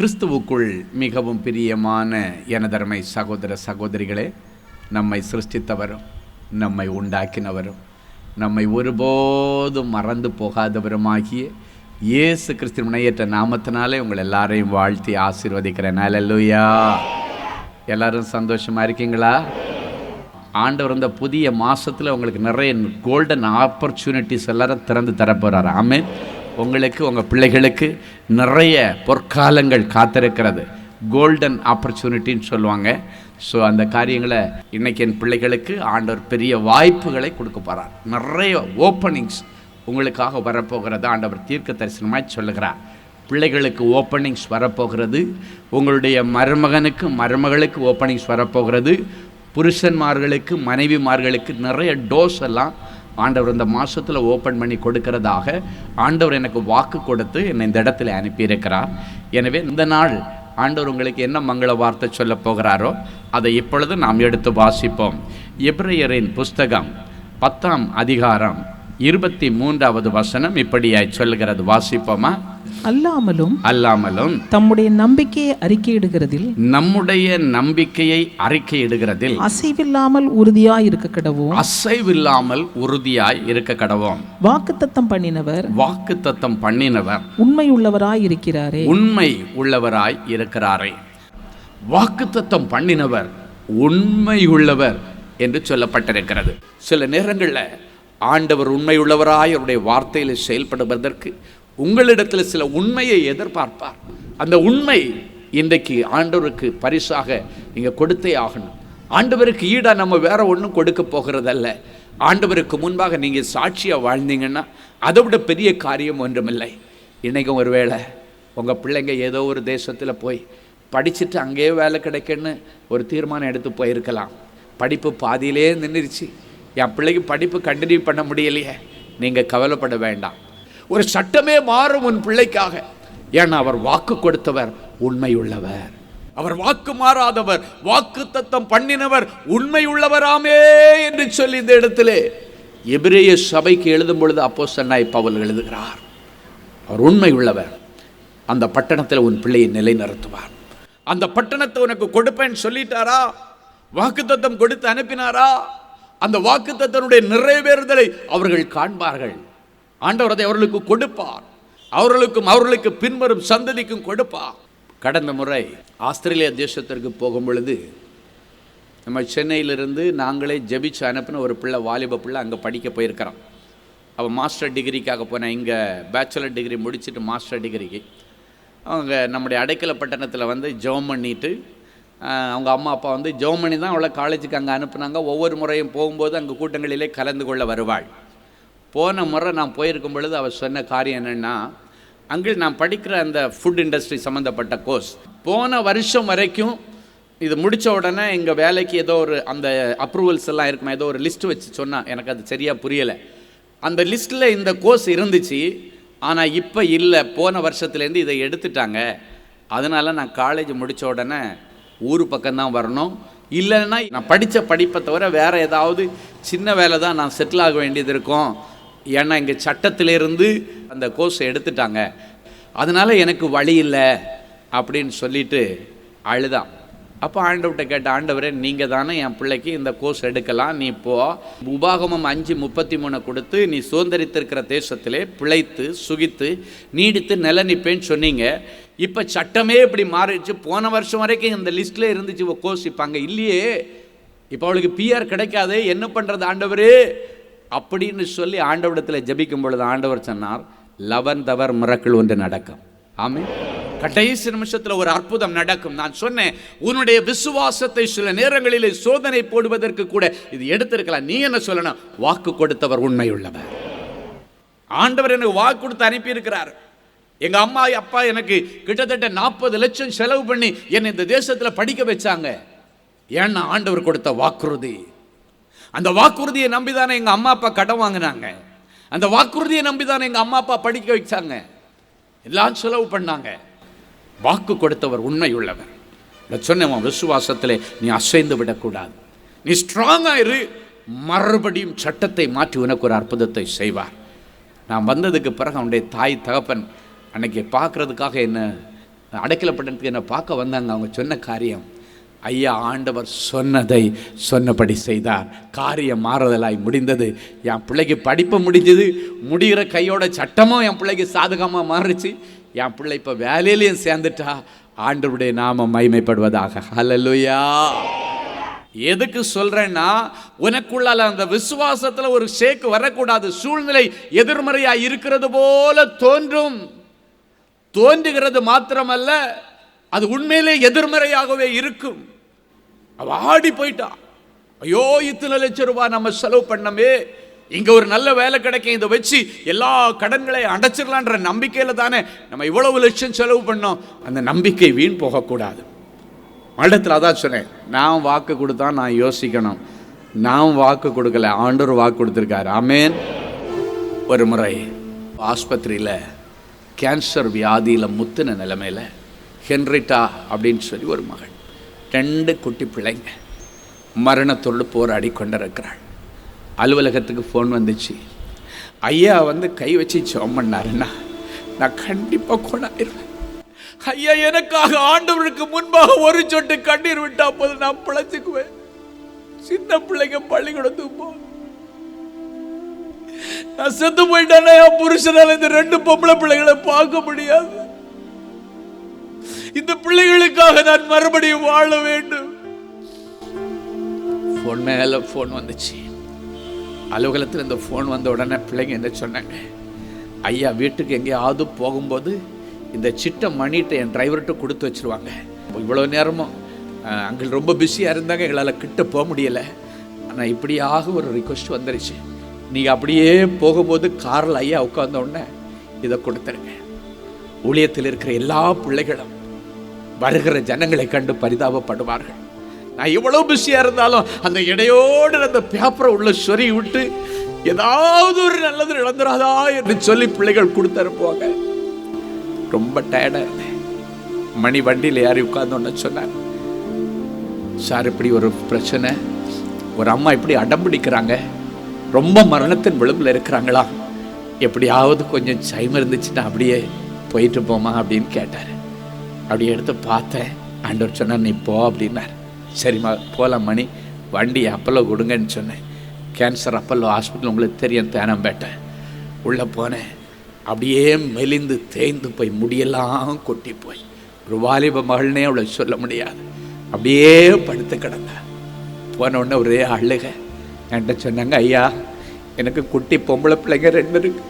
கிறிஸ்துவுக்குள் மிகவும் பிரியமான எனதருமை சகோதர சகோதரிகளே நம்மை சிருஷ்டித்தவரும் நம்மை உண்டாக்கினவரும் நம்மை ஒருபோதும் மறந்து போகாதவருமாகிய இயேசு கிறிஸ்து முனையற்ற நாமத்தினாலே உங்கள் எல்லாரையும் வாழ்த்தி ஆசீர்வதிக்கிறேன். அல்லேலூயா எல்லாரும் சந்தோஷமாக இருக்கீங்களா? ஆண்டவர் இந்த புதிய மாதத்தில் உங்களுக்கு நிறைய கோல்டன் ஆப்பர்ச்சுனிட்டிஸ் எல்லாரும் திறந்து தரப்போகிறார் ஆமென் உங்களுக்கு உங்கள் பிள்ளைகளுக்கு நிறைய பொற்காலங்கள் காத்திருக்கிறது. கோல்டன் ஆப்பர்ச்சுனிட்டின்னு சொல்லுவாங்க. ஸோ அந்த காரியங்களை இன்றைக்கி என் பிள்ளைகளுக்கு ஆண்டவர் பெரிய வாய்ப்புகளை கொடுக்க போகிறார் நிறைய ஓப்பனிங்ஸ் உங்களுக்காக வரப்போகிறது. ஆண்டவர் தீர்க்க தரிசனமாக சொல்லுகிறார். பிள்ளைகளுக்கு ஓப்பனிங்ஸ் வரப்போகிறது. உங்களுடைய மருமகனுக்கு மருமகளுக்கு ஓப்பனிங்ஸ் வரப்போகிறது. புருஷன்மார்களுக்கு மனைவிமார்களுக்கு நிறைய டோஸ் எல்லாம் ஆண்டவர் இந்த மாதத்தில் ஓப்பன் பண்ணி கொடுக்கறதாக ஆண்டவர் எனக்கு வாக்கு கொடுத்து என்னை இந்த இடத்துல அனுப்பியிருக்கிறார். எனவே இந்த நாள் ஆண்டவர் உங்களுக்கு என்ன மங்கள வார்த்தை சொல்ல போகிறாரோ அதை இப்பொழுது நாம் எடுத்து வாசிப்போம். எப்ரையரின் புஸ்தகம் பத்தாம் அதிகாரம் இருபத்தி மூன்றாவது வசனம் இப்படியாய் சொல்லுகிறது. வாசிப்போமா? அல்லாமலும் அல்லாமலும் தம்முடைய நம்பிக்கையை அறிக்கையிடுகிறதில் நம்முடைய நம்பிக்கையை அறிக்கையிடுகிறதில் அசைவில்லாமல் உறுதியாய் இருக்க கடவோம். அசைவில்லாமல் உறுதியாய் இருக்க கடவோம். வாக்குத்தத்தம் பண்ணினவர் வாக்கு தத்தம் பண்ணினவர் உண்மையுள்ளவராய் இருக்கிறாரே. உண்மை உள்ளவராய் இருக்கிறாரே. வாக்கு தத்தம் பண்ணினவர் உண்மை உள்ளவர் என்று சொல்லப்பட்டிருக்கிறது. சில நேரங்களில் ஆண்டவர் உண்மையுள்ளவராய் அவருடைய வார்த்தையில் செயல்படுவதற்கு உங்களிடத்தில் சில உண்மையை எதிர்பார்ப்பார். அந்த உண்மை இன்றைக்கு ஆண்டவருக்கு பரிசாக நீங்கள் கொடுத்தே ஆகணும். ஆண்டவருக்கு ஈடாக நம்ம வேற ஒன்றும் கொடுக்க போகிறதல்ல. ஆண்டவருக்கு முன்பாக நீங்கள் சாட்சியாக வாழ்ந்தீங்கன்னா அதை விட பெரிய காரியம் ஒன்றுமில்லை. இன்றைக்கும் ஒருவேளை உங்கள் பிள்ளைங்க ஏதோ ஒரு தேசத்தில் போய் படிச்சுட்டு அங்கேயே வேலை கிடைக்குன்னு ஒரு தீர்மானம் எடுத்து போயிருக்கலாம். படிப்பு பாதியிலே நின்றுச்சு என் பிள்ளைக்கு படிப்பு கண்டினியூ பண்ண முடியலையே. நீங்கள் கவலைப்பட வேண்டாம். ஒரு சட்டமே மாறும் உன் பிள்ளைக்காக. ஏன்னா அவர் வாக்கு கொடுத்தவர் உண்மையுள்ளவர். அவர் வாக்கு மாறாதவர் வாக்கு தத்தம் பண்ணினவர் உண்மை உள்ளவராமே என்று சொல்லி இந்த இடத்திலே எபிரேய சபைக்கு எழுதும் பொழுது அப்போ பவுல் எழுதுகிறார். அவர் உண்மை உள்ளவர் அந்த பட்டணத்தில் உன் பிள்ளையை நிலைநிறுத்துவார். அந்த பட்டணத்தை உனக்கு கொடுப்பேன்னு சொல்லிட்டாரா? வாக்குத்தத்தம் கொடுத்து அனுப்பினாரா? அந்த வாக்குத்தத்தனுடைய நிறைவேறுதலை அவர்கள் காண்பார்கள். ஆண்டவர் அதை அவர்களுக்கு கொடுப்பார். அவர்களுக்கும் அவர்களுக்கு பின்வரும் சந்ததிக்கும் கொடுப்பார். கடந்த முறை ஆஸ்திரேலியா தேசத்திற்கு போகும் பொழுது நம்ம சென்னையிலிருந்து நாங்களே ஜெபிச்சு அனுப்பின ஒரு பிள்ளை வாலிப பிள்ளை அங்கே படிக்க போயிருக்கிறான். அவன் மாஸ்டர் டிகிரிக்காக போனேன் இங்கே பேச்சுலர் டிகிரி முடிச்சுட்டு மாஸ்டர் டிகிரிக்கு. அவங்க நம்முடைய அடைக்கல பட்டணத்தில் வந்து ஜெபம் பண்ணிட்டு அவங்க அம்மா அப்பா வந்து ஜெர்மனி தான் அவளை காலேஜுக்கு அங்கே அனுப்புனாங்க. ஒவ்வொரு முறையும் போகும்போது அங்கே கூட்டங்களிலே கலந்து கொள்ள வருவாள். போன முறை நான் போயிருக்கும் பொழுது அவள் சொன்ன காரியம் என்னென்னா அங்கே நான் படிக்கிற அந்த ஃபுட் இண்டஸ்ட்ரி சம்மந்தப்பட்ட கோர்ஸ் போன வருஷம் வரைக்கும் இது முடித்த உடனே எங்கள் வேலைக்கு ஏதோ ஒரு அந்த அப்ரூவல்ஸ் எல்லாம் இருக்குமா ஏதோ ஒரு லிஸ்ட் வச்சு சொன்னால் எனக்கு அது சரியாக புரியலை. அந்த லிஸ்ட்டில் இந்த கோர்ஸ் இருந்துச்சு ஆனால் இப்போ இல்லை. போன வருஷத்துலேருந்து இதை எடுத்துட்டாங்க. அதனால் நான் காலேஜ் முடித்த உடனே ஊர் பக்கம்தான் வரணும். இல்லைன்னா நான் படித்த படிப்பை தவிர வேறு ஏதாவது சின்ன வேலை தான் நான் செட்டில் ஆக வேண்டியது இருக்கும். ஏன்னா இங்கே சட்டத்திலேருந்து அந்த கோர்ஸ் எடுத்துட்டாங்க. அதனால் எனக்கு வழி இல்லை அப்படின்னு சொல்லிட்டு அழுதான். அப்போ ஆண்டவர்கிட்ட கேட்ட ஆண்டவரே நீங்கள் தானே என் பிள்ளைக்கு இந்த கோர்ஸ் எடுக்கலாம். நீ போ. உபாகமம் அஞ்சு முப்பத்தி மூணு கொடுத்து நீ சுதந்திரித்திருக்கிற தேசத்திலே பிழைத்து சுகித்து நீடித்து நிலநிப்பேன்னு சொன்னீங்க. இப்போ சட்டமே இப்படி மாறிடுச்சு. போன வருஷம் வரைக்கும் இந்த லிஸ்ட்டில் இருந்துச்சு இவ கோர்ஸ் இப்போ அங்கே இல்லையே. இப்போ அவளுக்கு பிஆர் கிடைக்காது என்ன பண்ணுறது ஆண்டவர்? அப்படின்னு சொல்லி ஆண்டவரிடத்தில் ஜபிக்கும் பொழுது ஆண்டவர் சொன்னார் லவன் தவர் மிரக்கள் ஒன்று நடக்கும். ஆமே கடைசி நிமிஷத்தில் ஒரு அற்புதம் நடக்கும். நான் சொன்னேன் உன்னுடைய விசுவாசத்தை சில நேரங்களிலே சோதனை போடுவதற்கு கூட இது எடுத்திருக்கலாம். நீ என்ன சொல்லணும்? வாக்கு கொடுத்தவர் உண்மையுள்ளவர். ஆண்டவர் எனக்கு வாக்கு கொடுத்து அனுப்பியிருக்கிறார். எங்க அம்மா அப்பா எனக்கு கிட்டத்தட்ட நாற்பது லட்சம் செலவு பண்ணி என்னை இந்த தேசத்தில் படிக்க வச்சாங்க. ஏன்னா ஆண்டவர் கொடுத்த வாக்குறுதி. அந்த வாக்குறுதியை நம்பி தானே எங்கள் அம்மா அப்பா கடன் வாங்கினாங்க. அந்த வாக்குறுதியை நம்பி தானே எங்கள் அம்மா அப்பா படிக்க வச்சாங்க. எல்லாம் செலவு பண்ணாங்க. வாக்கு கொடுத்தவர் உண்மையுள்ளவர். நான் சொன்னேன் உன் நீ அசைந்து விடக்கூடாது. நீ ஸ்ட்ராங்காக இரு. மறுபடியும் சட்டத்தை மாற்றி உனக்கு ஒரு அற்புதத்தை செய்வார். நான் வந்ததுக்கு பிறகு அவனுடைய தாய் தகப்பன் அன்னைக்கு பார்க்கறதுக்காக என்ன அடைக்கலப்பட்டதுக்கு என்னை பார்க்க வந்தாங்க அவங்க சொன்ன காரியம். ஐயா ஆண்டவர் சொன்னதை சொன்னபடி செய்தார். காரியம் மாறுதலாய் முடிந்தது. என் பிள்ளைக்கு படிப்பு முடிஞ்சது. முடிகிற கையோட சட்டமும் என் பிள்ளைக்கு சாதகமாக மாறுச்சு. என் பிள்ளை இப்போ வேலையிலையும் சேர்ந்துட்டா ஆண்டவருடைய நாம மைமைப்படுவதாக ஹலலுயா எதுக்கு சொல்கிறேன்னா உனக்குள்ளால அந்த விசுவாசத்தில் ஒரு ஷேக் வரக்கூடாது. சூழ்நிலை எதிர்மறையாக இருக்கிறது போல தோன்றும். தோன்றுகிறது மாத்திரமல்ல அது உண்மையிலே எதிர்மறையாகவே இருக்கும். அவ ஆடி போயிட்டா. ஐயோ இத்தனை லட்சம் ரூபாய் நம்ம செலவு பண்ணமே. இங்கே ஒரு நல்ல வேலை கிடைக்கும் இதை வச்சு எல்லா கடன்களையும் அடைச்சிடலான்ற நம்பிக்கையில் தானே நம்ம இவ்வளவு லட்சம் செலவு பண்ணோம். அந்த நம்பிக்கை வீண் போகக்கூடாது. மண்டத்தில் அதான் சொன்னேன் நான் வாக்கு கொடுத்தா நான் யோசிக்கணும். நான் வாக்கு கொடுக்கல ஆண்டவர் வாக்கு கொடுத்துருக்காரு. ஆமேன். ஒரு முறை ஆஸ்பத்திரியில் கேன்சர் வியாதியில் முத்தின நிலமையில் ஹென்ரிட்டா அப்படின்னு சொல்லி ஒரு மகள் ரெண்டு குட்டி பிள்ளைங்க. மரணத்தோடு போராடி கொண்டிருக்கிறாள். அலுவலகத்துக்கு ஃபோன் வந்துச்சு. ஐயா வந்து கை வச்சு ஜெபம் பண்ணாருன்னா நான் கண்டிப்பாக கொண்டாயிருவேன் ஐயா எனக்காக ஆண்டவருக்கு முன்பாக ஒரு சொட்டு கண்ணீர் விட்டால் போது நான் பிழைச்சுக்குவேன். சின்ன பிள்ளைங்க பள்ளிக்கூடத்துக்கு போ நான் செத்து போயிட்டேன்னா என் புருஷனால இந்த ரெண்டு பொம்பளை பிள்ளைகளை பார்க்க முடியாது. இந்த பிள்ளைகளுக்காக நான் மறுபடியும் வாழ வேண்டும். ஃபோன் மேல ஃபோன் வந்துச்சு. அலுவலகத்தில் இந்த ஃபோன் வந்த உடனே பிள்ளைங்க என்ன சொன்னாங்க? ஐயா வீட்டுக்கு எங்கேயாவது போகும்போது இந்த சிட்டை மணிட்டை என் டிரைவர்கிட்ட கொடுத்து வச்சிருவாங்க. இவ்வளோ நேரமும் அங்கே ரொம்ப பிஸியாக இருந்தாங்க எங்களால் கிட்ட போக முடியலை. ஆனால் இப்படியாக ஒரு ரிக்வஸ்ட் வந்துருச்சு. நீங்கள் அப்படியே போகும்போது காரில் ஐயா உட்கார்ந்த உடனே இதை கொடுத்துருங்க. ஊழியத்தில் இருக்கிற எல்லா பிள்ளைகளும் வருகிற ஜனங்களை கண்டு பரிதாபப்படுவார்கள். நான் எவ்வளோ பிஸியாக இருந்தாலும் அந்த இடையோடு அந்த பேப்பரை உள்ள சொறி விட்டு ஏதாவது ஒரு நல்லது நடந்துடாதா என்று சொல்லி பிள்ளைகள் கொடுத்தனுப்புவாங்க. ரொம்ப டயர்டாக இருந்தேன். மணி வண்டியில் யாரும் உட்கார்ந்தோன்னு சொன்னார். சார் இப்படி ஒரு பிரச்சனை. ஒரு அம்மா இப்படி அடம் பிடிக்கிறாங்க. ரொம்ப மரணத்தின் விளிம்பில் இருக்கிறாங்களா? எப்படியாவது கொஞ்சம் சைம் இருந்துச்சுன்னா அப்படியே போயிட்டு போமா அப்படின்னு கேட்டார். அப்படியே எடுத்து பார்த்தேன் ஆண்டவர் சொன்னார் நீ போ அப்படின்னார். சரிம்மா போகலாம் மணி. வண்டி அப்பல்லோ கொடுங்கன்னு சொன்னேன். கேன்சர் அப்பல்லோ ஹாஸ்பிட்டல் உங்களுக்கு தெரியும் தேனம்பேட்டை. உள்ளே போனேன். அப்படியே மெலிந்து தேய்ந்து போய் முடியெல்லாம் கொட்டி போய். ஒரு வாலிப மகள்னே அவளை சொல்ல முடியாது. அப்படியே படுத்து கிடந்தேன் போன உடனே ஒரே அழுக. என்கிட்ட சொன்னாங்க ஐயா எனக்கு குட்டி பொம்பளை பிள்ளைங்க ரெண்டு இருக்கு.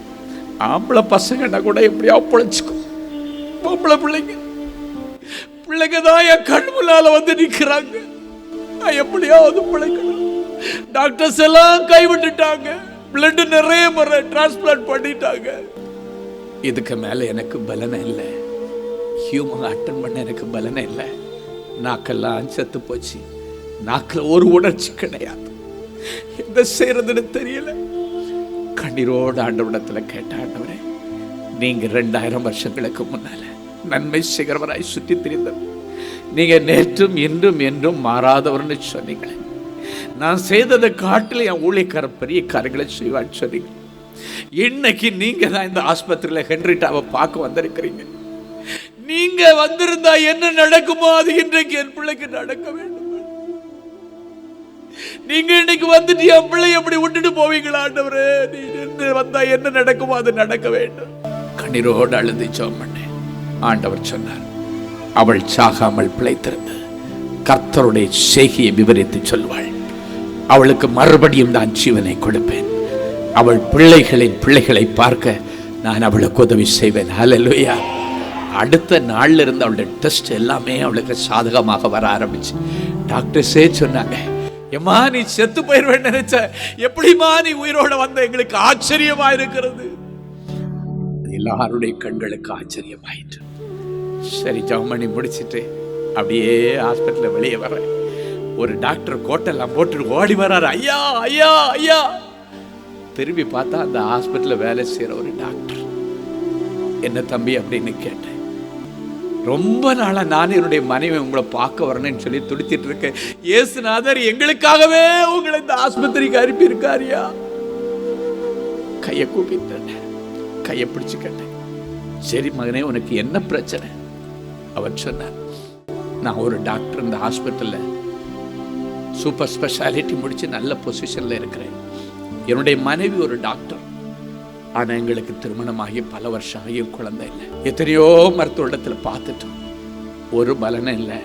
ஆம்பளை பசங்கன்னா கூட எப்படியா பிழைச்சிக்கும் பொம்பளை பிள்ளைங்க. பிள்ளைங்க தான் என் கண் முன்னால் வந்து நிற்கிறாங்க நான் எப்படியாவது பிழைக்கணும். டாக்டர்ஸ் எல்லாம் கைவிட்டுட்டாங்க பிளட் நிறைய முறை டிரான்ஸ்பிளான்ட் பண்ணிட்டாங்க. இதுக்கு மேலே எனக்கு பலனை இல்லை. ஹியூமன் அட்டன் பண்ண எனக்கு பலனை இல்லை. நாக்கெல்லாம் செத்து போச்சு. நாக்கில் ஒரு உணர்ச்சி கிடையாது. என்ன செய்யறதுன்னு தெரியல. கண்ணீரோடு ஆண்டவடத்தில் கேட்ட ஆண்டவரே நீங்கள் ரெண்டாயிரம் வருஷங்களுக்கு முன்னால் நன்மை சிகரவராய் சுற்றி திரிந்தவர் நீங்கள் நேற்றும் இன்றும் என்றும் மாறாதவர்னு சொன்னீங்களே. நான் செய்ததை காட்டில் என் ஊழியக்கார பெரிய காரியங்களை செய்வான்னு சொன்னீங்க இன்னைக்கு நீங்க தான் இந்த ஆஸ்பத்திரியில் ஹென்ரிட்டாவை பார்க்க வந்திருக்கிறீங்க. நீங்க வந்திருந்தா என்ன நடக்குமோ அது இன்றைக்கு என் பிள்ளைக்கு நடக்க வேண்டும். நீங்க இன்னைக்கு வந்துட்டு என் பிள்ளை எப்படி விட்டுட்டு போவீங்களா ஆண்டவரே? நீ நின்று வந்தா என்ன நடக்குமோ அது நடக்க வேண்டும். கண்ணீரோடு அழுது ஜெபம் பண்ணேன் ஆண்டவர் சொன்னார் அவள் சாகாமல் பிழைத்திருந்து கர்த்தருடைய செய்கையை விவரித்து சொல்வாள். அவளுக்கு மறுபடியும் நான் ஜீவனை கொடுப்பேன். அவள் பிள்ளைகளின் பிள்ளைகளை பார்க்க நான் அவளுக்கு உதவி செய்வேன். ஹalleluya அடுத்த நாள்ல இருந்து அவளுடைய டெஸ்ட் எல்லாமே அவளுக்கு சாதகமாக வர ஆரம்பிச்சு. டாக்டர்ஸே சொன்னாங்க எம்மா நீ செத்து போயிருவேன்னு நினைச்ச? எப்படிம்மா நீ உயிரோட வந்த? எங்களுக்கு ஆச்சரியமா இருக்கிறது எல்லாருடைய கண்களுக்கு ஆச்சரியமாயிற்று. சரி ஜவுமணி முடிச்சிட்டு அப்படியே ஹாஸ்பிட்டலில் வெளியே வரேன் ஒரு டாக்டர் கோட்டெல்லாம் போட்டு ஓடி வர்றாரு ஐயா ஐயா ஐயா. திரும்பி பார்த்தா அந்த ஹாஸ்பிட்டலில் வேலை செய்கிற ஒரு டாக்டர் என்ன தம்பி? அப்படின்னு கேட்டேன். ரொம்ப நாளாக நான் என்னுடைய மனைவி உங்களை பார்க்க வரணும்னு சொல்லி துடித்திட்டு இருக்கேன். இயேசுநாதர் எங்களுக்காகவே உங்களை இந்த ஆஸ்பத்திரிக்கு அனுப்பியிருக்காரியா கையை கூப்பிட்டேன். கையை பிடிச்சு கேட்டேன் சரி மகனே உனக்கு என்ன பிரச்சனை? அவர் சொன்னார் நான் ஒரு டாக்டர் இந்த ஹாஸ்பிட்டலில். சூப்பர் ஸ்பெஷாலிட்டி முடித்து நல்ல பொசிஷனில் இருக்கிறேன். என்னுடைய மனைவி ஒரு டாக்டர். ஆனால் எங்களுக்கு திருமணமாகி பல வருஷம் ஆகியும் குழந்தை இல்லை. எத்தனையோ மருத்துவத்தில் பார்த்துட்டோம். ஒரு பலனும் இல்லை.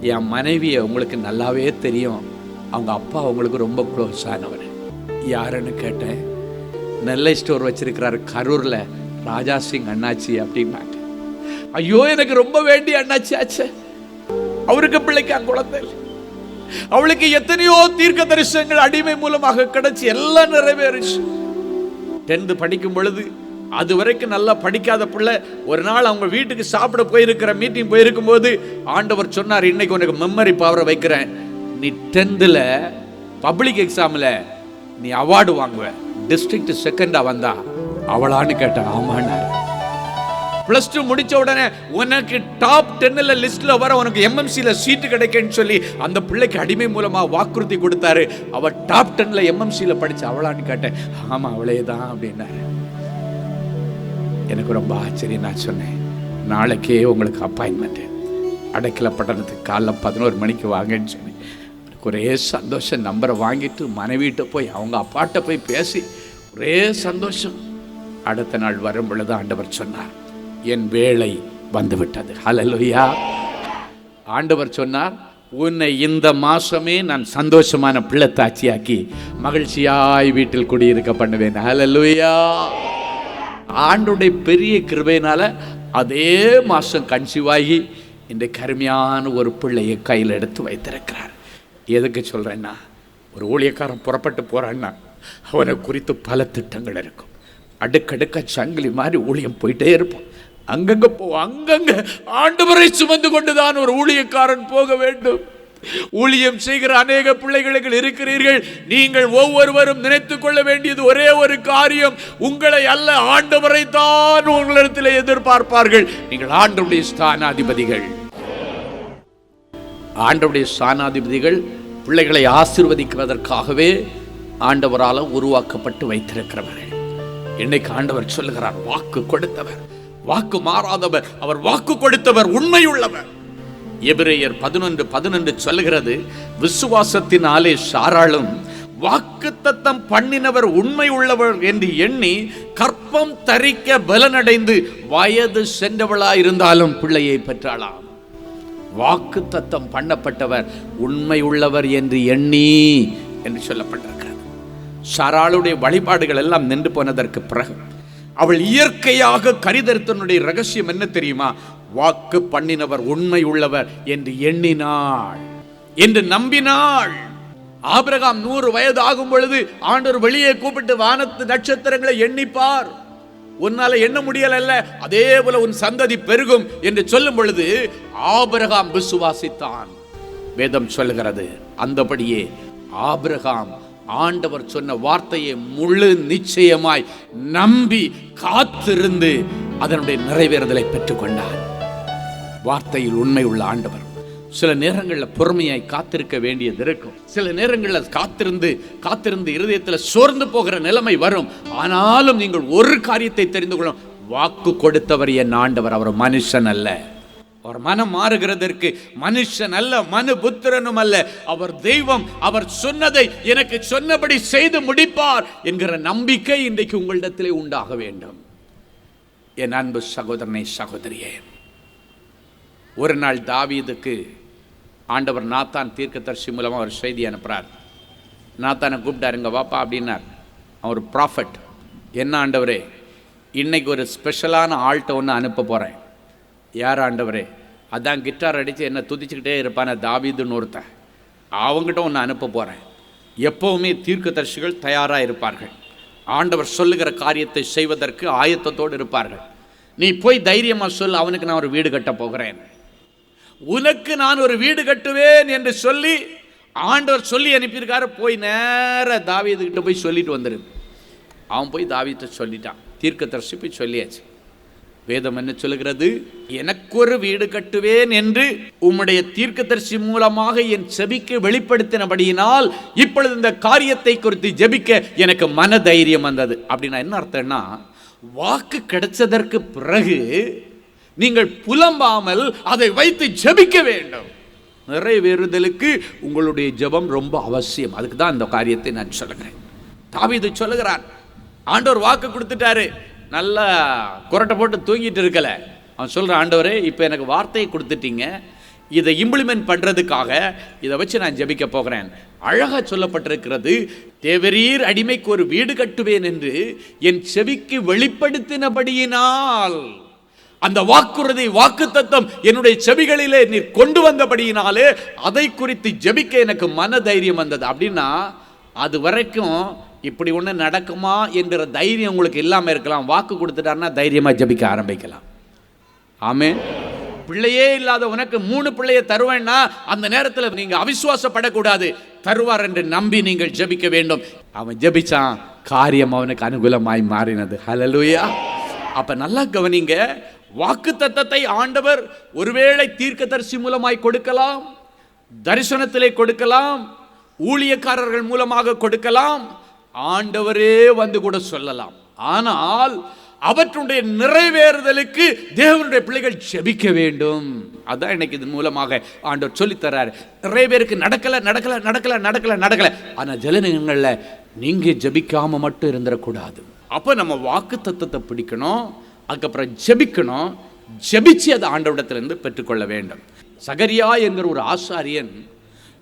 என் மனைவியை உங்களுக்கு நல்லாவே தெரியும். அவங்க அப்பா அவங்களுக்கு ரொம்ப க்ளோஸ் ஆனவர். யாருன்னு கேட்டேன். நெல்லை ஸ்டோர் வச்சிருக்கிறாரு கரூரில். ராஜா சிங் அண்ணாச்சி அப்படின்னாங்க. ஐயோ எனக்கு ரொம்ப வேண்டிய அண்ணாச்சி ஆச்சு. அவருக்கு பிள்ளைக்கு குழந்தை இல்லை. அவளுக்கு எத்தனையோ தீர்க்க தரிசனங்கள் அடிமை மூலமாக கிடைச்சி எல்லாம் நிறைவேறுச்சு. டென்த்து படிக்கும் பொழுது அது வரைக்கும் நல்லா படிக்காத பிள்ளை ஒரு நாள் அவங்க வீட்டுக்கு சாப்பிட போயிருக்கிற மீட்டிங் போயிருக்கும் போது ஆண்டவர் சொன்னார் இன்னைக்கு உனக்கு மெமரி பவரை வைக்கிறேன். நீ டென்த்தில் பப்ளிக் எக்ஸாமில் நீ அவார்டு வாங்குவ. டிஸ்ட்ரிக்ட் செகண்டாக வந்தா. அவளான்னு கேட்டேன் ஆமாண்ணா. ப்ளஸ் டூ முடித்த உடனே உனக்கு டாப் டென்னில் லிஸ்ட்டில் வர உனக்கு எம்எம்சியில் சீட்டு கிடைக்குன்னு சொல்லி அந்த பிள்ளைக்கு அடிமை மூலமாக வாக்குறுதி கொடுத்தாரு. அவள் டாப் டென்னில் எம்எம்சியில் படித்த அவளான்னு கேட்டேன். ஆமாம் அவளே தான் அப்படின்னாரு. எனக்கு ரொம்ப ஆச்சரியம் நான் சொன்னேன். நாளைக்கே உங்களுக்கு அப்பாயின்மெண்ட் அடைக்கல பட்டணத்துக்கு காலைல பதினோரு மணிக்கு வாங்கன்னு சொன்னேன். ஒரே சந்தோஷம். நம்பரை வாங்கிட்டு மனைவிட்ட போய் அவங்க அப்பாட்ட போய் பேசி ஒரே சந்தோஷம். அடுத்த நாள் வரும் பொழுது ஆண்டவர் சொன்னார் என் வேலை வந்துவிட்டது. ஹலலுயா ஆண்டவர் சொன்னார் உன்னை இந்த மாசமே நான் சந்தோஷமான பிள்ளைத்தாச்சியாக்கி மகிழ்ச்சியாய் வீட்டில் குடியிருக்க பண்ணுவேன். ஹலலுயா ஆண்டுடைய பெரிய கிருபையினால அதே மாசம் கன்சீவாகி இந்த கருமையான ஒரு பிள்ளையை கையில் எடுத்து வைத்திருக்கிறார். எதுக்கு சொல்றேன்னா ஒரு ஊழியக்காரன் புறப்பட்டு போறான்னா அவனை குறித்து பல திட்டங்கள் இருக்கும். அடுக்கடுக்க சங்கிலி மாதிரி ஊழியம் போயிட்டே இருப்போம். அங்கங்க போ அங்கங்க ஆண்டவரை சுமந்து கொண்டுதான் ஒரு ஊழியக்காரன் போக வேண்டும். ஊழியம் செய்கிற அநேக பிள்ளைகளுக்கு இருக்கிறீர்கள். நீங்கள் ஒவ்வொருவரும் நினைத்துக் கொள்ள வேண்டியது ஒரே ஒரு காரியம். உங்களை அல்ல ஆண்டவரை தான் உங்களிடத்தில் எதிர்பார்ப்பார்கள். நீங்கள் ஆண்டவுடைய ஸ்தானாதிபதிகள். ஆண்டவுடைய ஸ்தானாதிபதிகள் பிள்ளைகளை ஆசிர்வதிக்குவதற்காகவே ஆண்டவரால் உருவாக்கப்பட்டு வைத்திருக்கிறவர்கள். என்னைக்கு ஆண்டவர் சொல்லுகிறார் வாக்கு கொடுத்தவர். வாக்கு மாறாதவர் அவர் வாக்கு கொடுத்தவர் உண்மையுள்ளவர். எபிரேயர் பதினொன்று பதினொன்று சொல்லுகிறது விசுவாசத்தினாலே சாராளும் வாக்குத்தத்தம் பண்ணினவர் உண்மை உள்ளவர் என்று எண்ணி கற்பம் தரிக்க பலனடைந்து வயது சென்றவளாயிருந்தாலும் பிள்ளையை பெற்றாளாம். வாக்கு தத்தம் பண்ணப்பட்டவர் உண்மை உள்ளவர் என்று எண்ணி என்று சொல்லப்பட்டிருக்கிறது. சாராளுடைய வழிபாடுகள் எல்லாம் நின்று போனதற்கு பிறகு அவள் இயற்கையாக கரிதரித்தனுடைய ரகசியம் என்ன தெரியுமா? வாக்கு பண்ணினவர் உண்மை உள்ளவர் என்று எண்ணினாள். என்று நம்பினாள். ஆபிரகாம் நூறு வயது ஆகும் பொழுது ஆண்டவர் வெளியே கூப்பிட்டு வானத்து நட்சத்திரங்களை எண்ணிப்பார். உன்னால எண்ண முடியலல்ல அதே போல உன் சந்ததி பெருகும் என்று சொல்லும் பொழுது ஆபிரகாம் விசுவாசித்தான். வேதம் சொல்லுகிறது அந்தபடியே ஆபிரகாம் ஆண்டவர் சொன்ன வார்த்தையை முழு நிச்சயமாய் நம்பி காத்திருந்து அதனுடைய நிறைவேறுதலை பெற்றுக்கொண்டார். வார்த்தையில் உண்மை உள்ள ஆண்டவர். சில நேரங்களில் பொறுமையாய் காத்திருக்க வேண்டியது இருக்கும். சில நேரங்களில் காத்திருந்து காத்திருந்து இருதயத்தில் சோர்ந்து போகிற நிலைமை வரும். ஆனாலும் நீங்கள் ஒரு காரியத்தை தெரிந்து கொள்ளும் வாக்கு கொடுத்தவர் என் ஆண்டவர். அவர் மனுஷன் அல்ல. அவர் மனம் மாறுகிறதற்கு மனுஷன் அல்ல மனு புத்திரனும் அல்ல. அவர் தெய்வம் அவர் சொன்னதை எனக்கு சொன்னபடி செய்து முடிப்பார் என்கிற நம்பிக்கை இன்றைக்கு உங்களிடத்திலே உண்டாக வேண்டும். என் அன்பு சகோதரனை சகோதரியே ஒரு நாள் தாவீதுக்கு ஆண்டவர் நாத்தான் தீர்க்கதர்சி மூலமாக ஒரு செய்தி அனுப்புகிறார் நாத்தானை கூப்பிட்டாருங்க வாப்பா அப்படின்னார். அவர் ப்ராஃபட் என்ன ஆண்டவரே இன்னைக்கு ஒரு ஸ்பெஷலான ஆள்கிட்ட ஒன்று அனுப்ப போகிறேன் யார் ஆண்டவரே? அதான் கிட்டார் அடித்து என்னை துதிச்சுக்கிட்டே இருப்பான தாவிதுன்னு ஒருத்தன். அவங்ககிட்ட ஒன்று அனுப்ப போகிறேன் எப்போவுமே தீர்க்கதரிசிகள் தயாராக இருப்பார்கள். ஆண்டவர் சொல்லுகிற காரியத்தை செய்வதற்கு ஆயத்தத்தோடு இருப்பார்கள். நீ போய் தைரியமாக சொல் அவனுக்கு நான் ஒரு வீடு கட்ட போகிறேன். உனக்கு நான் ஒரு வீடு கட்டுவேன் என்று சொல்லி ஆண்டவர் சொல்லி அனுப்பியிருக்காரு. போய் நேர தாவீதுகிட்ட போய் சொல்லிட்டு வந்துரு. அவன் போய் தாவியத்தை சொல்லிட்டான். தீர்க்கதரிசி போய் சொல்லியாச்சு. வேதம் என்ன சொல்லுகிறது? எனக்கொரு வீடு கட்டுவேன் என்று உம்முடைய தீர்க்கதரிசி மூலமாக என் செபிக்கு வெளிப்படுத்தினபடியினால் இப்பொழுது இந்த காரியத்தை குறித்து ஜெபிக்க எனக்கு மன தைரியம் வந்தது. அப்படின்னா என்ன அர்த்தம்னா வாக்கு கிடைச்சதற்கு பிறகு நீங்கள் புலம்பாமல் அதை வைத்து ஜெபிக்க வேண்டும். நிறைவேறுதலுக்கு உங்களுடைய ஜெபம் ரொம்ப அவசியம். அதுக்கு தான் இந்த காரியத்தை நான் சொல்லுகிறேன். தாவிதை சொல்லுகிறார் ஆண்டோர் வாக்கு கொடுத்துட்டாரு. நல்லா குரட்டை போட்டு தூங்கிட்டு இருக்கல. அவன் சொல்கிறான் ஆண்டவரே இப்போ எனக்கு வார்த்தையை கொடுத்துட்டீங்க. இதை இம்ப்ளிமெண்ட் பண்ணுறதுக்காக இதை வச்சு நான் ஜபிக்க போகிறேன். அழகாக சொல்லப்பட்டிருக்கிறது தேவரீர் அடிமைக்கு ஒரு வீடு கட்டுவேன் என்று என் செவிக்கு வெளிப்படுத்தினபடியினால். அந்த வாக்குறுதி வாக்கு தத்தம் என்னுடைய செவிகளிலே நீர் கொண்டு வந்தபடியினாலே அதை குறித்து ஜெபிக்க எனக்கு மன தைரியம் வந்தது. அப்படின்னா அது வரைக்கும் இப்படி ஒன்று நடக்குமா என்கிற தைரியம் உங்களுக்கு இல்லாமல் இருக்கலாம். வாக்கு கொடுத்துட்டாருன்னா தைரியமாக ஜெபிக்க ஆரம்பிக்கலாம். ஆமே பிள்ளையே இல்லாத உனக்கு மூணு பிள்ளையை தருவேன்னா அந்த நேரத்தில் நீங்கள் அவிசுவாசப்படக்கூடாது. தருவார் என்று நம்பி நீங்கள் ஜெபிக்க வேண்டும். அவன் ஜபிச்சான். காரியம் அவனுக்கு அனுகூலமாய் மாறினது. ஹலலூயா அப்போ நல்லா கவனிங்க. வாக்கு தத்தத்தை ஆண்டவர் ஒருவேளை தீர்க்கதரிசி மூலமாய் கொடுக்கலாம். தரிசனத்திலே கொடுக்கலாம். ஊழியக்காரர்கள் மூலமாக கொடுக்கலாம். ஆண்டவரே வந்து கூட சொல்லலாம். ஆனால் அவற்றுடைய நிறைவேறுதலுக்கு தேவனுடைய பிள்ளைகள் ஜெபிக்க வேண்டும். அதான் இன்னைக்கு இதன் மூலமாக ஆண்டவர் சொல்லித் தர்றாரு நிறைய பேருக்கு நடக்கலை நடக்கலை நடக்கலை ஆனால் நடக்கல. நீங்கள் ஜலநகங்கள்ல மட்டும் இருந்துடக்கூடாது அப்போ நம்ம வாக்கு தத்துவத்தை பிடிக்கணும் அதுக்கப்புறம் ஜெபிக்கணும். ஜெபிச்சு அதை ஆண்டவிடத்திலிருந்து பெற்றுக்கொள்ள வேண்டும். சகரியா என்கிற ஒரு ஆசாரியன்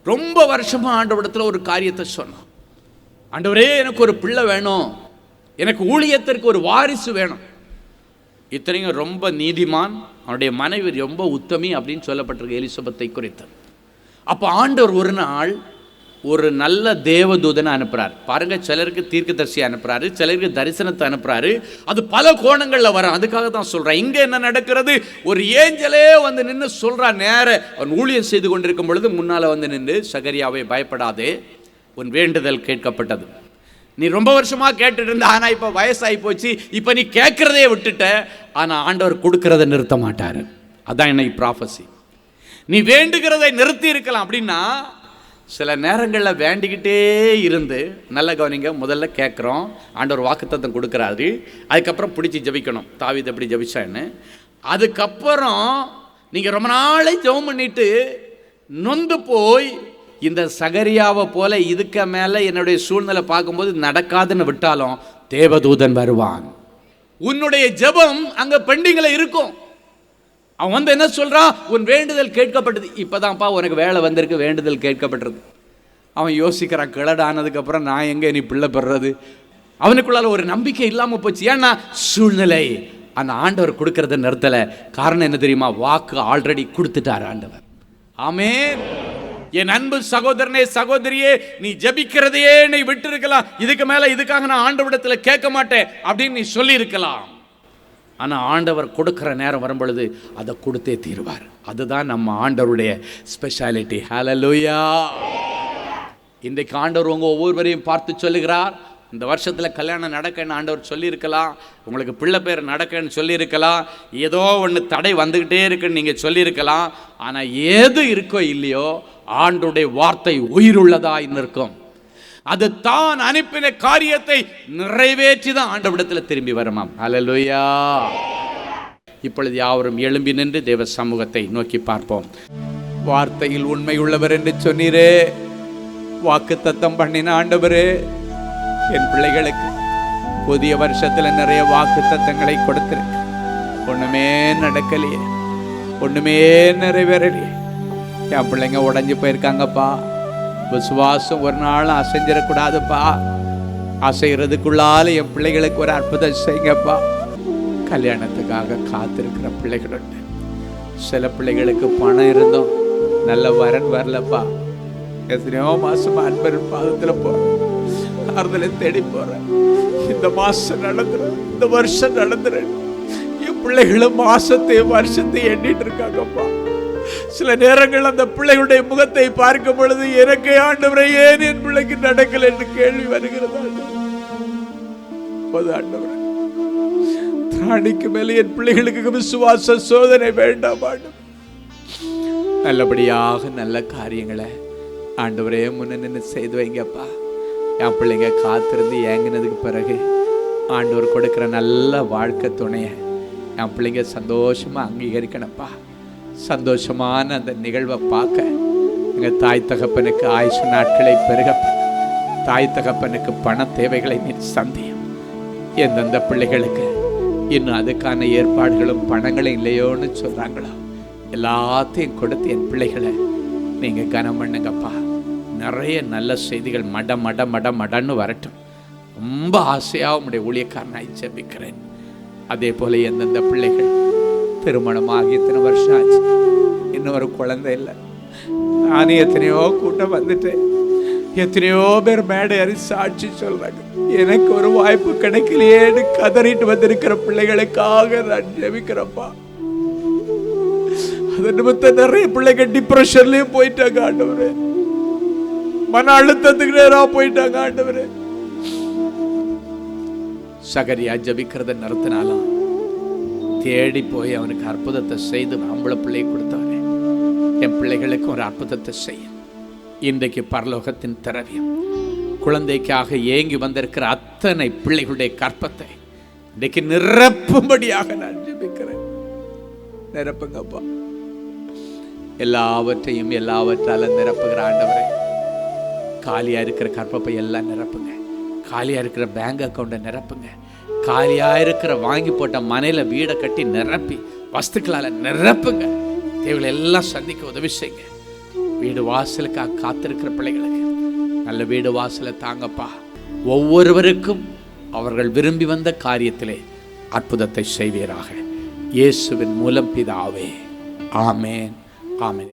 ரொம்ப வருஷமாக ஆண்டவிடத்தில் ஒரு காரியத்தை சொன்னான். ஆண்டவரே எனக்கு ஒரு பிள்ளை வேணும். எனக்கு ஊழியத்திற்கு ஒரு வாரிசு வேணும். இத்தனையும் ரொம்ப நீதிமான் அவனுடைய மனைவி ரொம்ப உத்தமி அப்படின்னு சொல்லப்பட்டிருக்கு எலிசபத்தை குறித்து. அப்போ ஆண்டவர் ஒரு நாள் ஒரு நல்ல தேவதூதனை அனுப்புகிறார் பாருங்க சிலருக்கு தீர்க்கதரிசி அனுப்புகிறாரு சிலருக்கு தரிசனத்தை அனுப்புகிறாரு அது பல கோணங்களில் வரும். அதுக்காக தான் சொல்கிறேன் இங்கே என்ன நடக்கிறது? ஒரு ஏஞ்சலே வந்து நின்று சொல்கிறான் நேர. அவன் ஊழியம் செய்து கொண்டிருக்கும் பொழுது முன்னால் வந்து நின்று சகரியாவை பயப்படாதே. உன் வேண்டுதல் கேட்கப்பட்டது. நீ ரொம்ப வருஷமாக கேட்டுட்டு இருந்த ஆனால் இப்போ வயசாகி போச்சு. இப்போ நீ கேட்குறதே விட்டுட்ட. ஆனால் ஆண்டவர் கொடுக்கறத நிறுத்த மாட்டார். அதான் என்னை ப்ராஃபஸி நீ வேண்டுகிறதை நிறுத்தி இருக்கலாம் அப்படின்னா சில நேரங்களில் வேண்டிக்கிட்டே இருந்து நல்ல கவனிங்க முதல்ல கேட்குறோம். ஆண்டவர் வாக்குத்தத்தம் கொடுக்குறாரு. அதுக்கப்புறம் பிடிச்சி ஜபிக்கணும். தாவித எப்படி ஜபிச்சான்னு. அதுக்கப்புறம் நீங்கள் ரொம்ப நாளை ஜெபம் பண்ணிட்டு நொந்து போய் இந்த சகரியாவை போல இதுக்கு மேலே என்னுடைய சூழ்நிலை பார்க்கும்போது நடக்காதுன்னு விட்டாலும் தேவதூதன் வருவான். உன்னுடைய ஜெபம் அங்கே பெண்டிங்கில் இருக்கும். அவன் வந்து என்ன சொல்கிறான் உன் வேண்டுதல் கேட்கப்பட்டது. இப்போதான்ப்பா உனக்கு வேலை வந்திருக்கு வேண்டுதல் கேட்கப்பட்டிருக்கு அவன் யோசிக்கிறான் கிளடானதுக்கப்புறம் நான் எங்கே நீ பிள்ளை பெறுறது? அவனுக்குள்ளால ஒரு நம்பிக்கை இல்லாமல் போச்சு. ஏன்னா சூழ்நிலை. அந்த ஆண்டவர் கொடுக்கறத நிறுத்தலை. காரணம் என்ன தெரியுமா? வாக்கு ஆல்ரெடி கொடுத்துட்டார் ஆண்டவர். ஆமே என் அன்பு சகோதரனே சகோதரியே நீ ஜபிக்கிறதையே நீ விட்டு இருக்கலாம் இதுக்கு மேல இதுக்காக நான் ஆண்டவிடத்தில் கேட்க மாட்டேன் அப்படின்னு நீ சொல்லியிருக்கலாம். ஆனால் ஆண்டவர் கொடுக்குற நேரம் வரும்பொழுது அதை கொடுத்தே தீருவார். அதுதான் நம்ம ஆண்டவருடைய ஸ்பெஷாலிட்டி ஹalleluya இன்றைக்கு ஆண்டவர் உங்க ஒவ்வொருவரையும் பார்த்து சொல்லுகிறார். இந்த வருஷத்துல கல்யாணம் நடக்கன்னு ஆண்டவர் சொல்லியிருக்கலாம். உங்களுக்கு பிள்ளை பேர் நடக்கன்னு சொல்லியிருக்கலாம். ஏதோ ஒன்று தடை வந்துக்கிட்டே இருக்குன்னு நீங்கள் சொல்லியிருக்கலாம். ஆனால் ஏது இருக்கோ இல்லையோ ஆண்டுடைய வார்த்தை உயிருள்ளதாக நிற்கும். அது தான் அனுப்பின காரியத்தை நிறைவேற்றி தான் ஆண்டவிடத்தில் திரும்பி வருமாம். அலலுயா இப்பொழுது யாவரும் எழும்பி நின்று தேவ சமூகத்தை நோக்கி பார்ப்போம். வார்த்தையில் உண்மை உள்ளவர் என்று சொன்னீரே. வாக்கு தத்தம் பண்ணின ஆண்டவரே. என் பிள்ளைகளுக்கு புதிய வருஷத்தில் நிறைய வாக்கு தத்தங்களை கொடுத்திருக்கு. ஒன்றுமே நடக்கலையே. ஒன்றுமே நிறைவேறலையே. என் பிள்ளைங்க உடஞ்சி போயிருக்காங்கப்பா. விசுவாசம் ஒரு நாள் அசைஞ்சிடக்கூடாதுப்பா. அசைகிறதுக்குள்ளால என் பிள்ளைகளுக்கு ஒரு அற்புதம் செய்யுங்கப்பா. கல்யாணத்துக்காக காத்திருக்கிற பிள்ளைகளுண்டு. சில பிள்ளைகளுக்கு பணம் இருந்தோம் நல்ல வரன் வரலப்பா. எத்தனையோ மாசமா அன்பர் பாதத்தில் போறேன் ஆறுதலை தேடி போறேன் இந்த மாசம் நடந்துடும் இந்த வருஷம் நடந்துடும் என் பிள்ளைகளும் மாசத்தை வருஷத்தை எண்ணிட்டு இருக்காங்கப்பா சில நேரங்கள் அந்த பிள்ளைகளுடைய முகத்தை பார்க்கும் பொழுது எனக்கு ஆண்டவரை ஏன் என் பிள்ளைக்கு நடக்கல என்று கேள்வி வருகிறது ஆண்டவரே. திராணிக்கு மேலே என் பிள்ளைகளுக்கு விசுவாச சோதனை வேண்டாம் ஆண்டவரே. நல்லபடியாக நல்ல காரியங்களை ஆண்டவரே முன்ன நின்று செய்து வைங்கப்பா என் பிள்ளைங்க காத்திருந்து ஏங்கினதுக்கு பிறகு ஆண்டவர் கொடுக்குற நல்ல வாழ்க்கை துணையை என் பிள்ளைங்க சந்தோஷமாக அங்கீகரிக்கணும்ப்பா. சந்தோஷமான அந்த நிகழ்வை பார்க்க எங்கள் தாய் தகப்பனுக்கு ஆயுசு நாட்களை பெருக. தாய் தகப்பனுக்கு பண தேவைகளை நீ சந்தியும். எந்தெந்த பிள்ளைகளுக்கு இன்னும் அதுக்கான ஏற்பாடுகளும் பணங்களும் இல்லையோன்னு சொல்கிறாங்களோ எல்லாத்தையும் கொடுத்து என் பிள்ளைகளை நீங்கள் கனம் பண்ணுங்கப்பா. நிறைய நல்ல செய்திகள் மட மட மட மடன்னு வரட்டும். ரொம்ப ஆசையாக உங்களுடைய ஊழியக்காரனாய் ஜெபிக்கிறேன். அதே போல எந்தெந்த பிள்ளைகள் திருமணமாகி எத்தனை வருஷம் ஆச்சு? இன்னும் ஒரு குழந்தை இல்லை. நானும் எத்தனையோ கூட்டம் வந்துட்டேன். எத்தனையோ பேர் மேடை அறி சாட்சி சொல்றாங்க. எனக்கு ஒரு வாய்ப்பு கிடைக்கலையேன்னு கதறிட்டு வந்திருக்கிற பிள்ளைகளுக்காக நான் ஜெபிக்கிறப்பா அது நிமித்தம் நிறைய பிள்ளைங்க டிப்ரெஷன்லயும் போயிட்டாங்க ஆண்டவரே. மன அழுத்தத்துக்கு நேரா போயிட்டாங்க ஆண்டவர். சகரியா ஜபிக்கிறத நிறுத்தினாலும் தேடி போய் அவனுக்கு அற்புதத்தை செய்து ஆம்பளை பிள்ளை கொடுத்தவனே. என் பிள்ளைகளுக்கு ஒரு அற்புதத்தை செய்ய இன்றைக்கு பரலோகத்தின் திரவியம். குழந்தைக்காக ஏங்கி வந்திருக்கிற அத்தனை பிள்ளைகளுடைய கற்பத்தை இன்றைக்கு நிரப்பும்படியாக நான் ஜபிக்கிறேன். நிரப்புங்கப்பா. எல்லாவற்றையும் எல்லாவற்றால நிரப்புகிற ஆண்டவரை. காலியாக இருக்கிற கற்பப்பை எல்லாம் நிரப்புங்க. காலியாக இருக்கிற பேங்க் அக்கௌண்ட்டை நிரப்புங்க. காலியாக இருக்கிற வாங்கி போட்ட மனையில் வீடை கட்டி நிரப்பி வஸ்துக்களால் நிரப்புங்க. தேவையில எல்லாம் சந்திக்க உதவி செய்யுங்க. வீடு வாசலுக்காக காத்திருக்கிற பிள்ளைகளுக்கு நல்ல வீடு வாசலை தாங்கப்பா. ஒவ்வொருவருக்கும் அவர்கள் விரும்பி வந்த காரியத்திலே அற்புதத்தை செய்வீராக. இயேசுவின் மூலம் பிதாவே. ஆமேன். ஆமேன்.